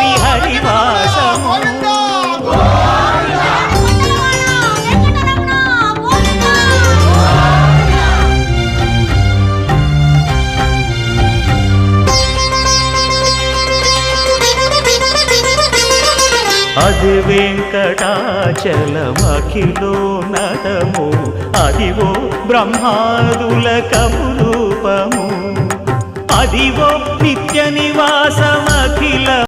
శ్రీహరివాసము. అది వెంకటాచలమఖిలో నటము. అదివో బ్రహ్మాదుల కపురూపము. అదివో నిత్య నివ